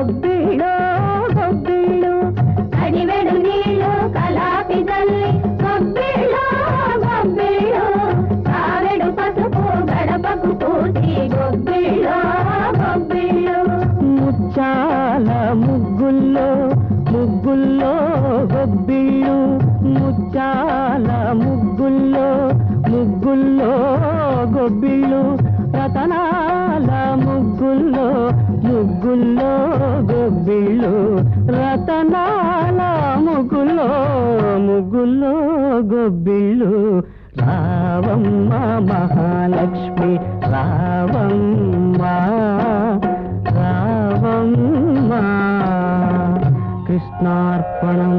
ಹೊಬ್ಬಿಳೋ ಹೊಬ್ಬಿಳು ಕಡಿವೆಡು ನೀಳು ಕಲಾಪಿದಲ್ಲಿ ಹೊಬ್ಬಿಳೋ ಹೊಬ್ಬಿಳು ಕಾವೆಡು ಪಸುಪು ಗಡಪಕು ಕೂಸಿ ಗೊಬ್ಬಿಳೋ ಹೊಬ್ಬಿಳು ಮುಚ್ಚಾಲ ముగ్గుల్లో ముగ్గుల్లో గొబ్బిళ్ళు ముచ్చాల ముగ్గుల్లో ముగ్గుల్లో గొబ్బిళ్ళు రతనా ముగ్గుల్లో ముగ్గుల్లో గొబ్బిళ్ళు రతనాల ముగ్గుల్లో ముగ్గుల్లో గొబ్బిళ్ళు. రావమ్మ మహాలక్ష్మి రావమ్మ రావమ్మ. కృష్ణార్పణం.